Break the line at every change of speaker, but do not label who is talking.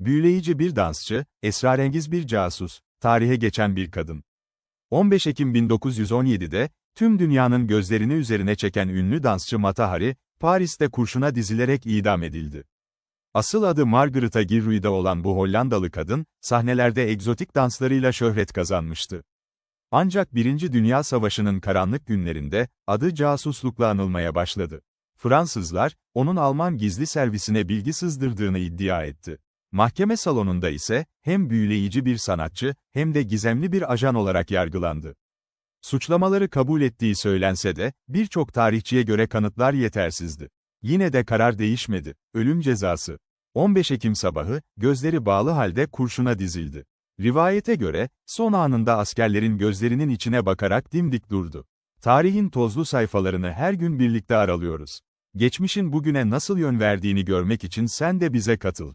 Büyüleyici bir dansçı, esrarengiz bir casus, tarihe geçen bir kadın. 15 Ekim 1917'de, tüm dünyanın gözlerini üzerine çeken ünlü dansçı Mata Hari, Paris'te kurşuna dizilerek idam edildi. Asıl adı Margarita Girruide olan bu Hollandalı kadın, sahnelerde egzotik danslarıyla şöhret kazanmıştı. Ancak Birinci Dünya Savaşı'nın karanlık günlerinde, adı casuslukla anılmaya başladı. Fransızlar, onun Alman gizli servisine bilgi sızdırdığını iddia etti. Mahkeme salonunda ise, hem büyüleyici bir sanatçı, hem de gizemli bir ajan olarak yargılandı. Suçlamaları kabul ettiği söylense de, birçok tarihçiye göre kanıtlar yetersizdi. Yine de karar değişmedi. Ölüm cezası. 15 Ekim sabahı, gözleri bağlı halde kurşuna dizildi. Rivayete göre, son anında askerlerin gözlerinin içine bakarak dimdik durdu. Tarihin tozlu sayfalarını her gün birlikte aralıyoruz. Geçmişin bugüne nasıl yön verdiğini görmek için sen de bize katıl.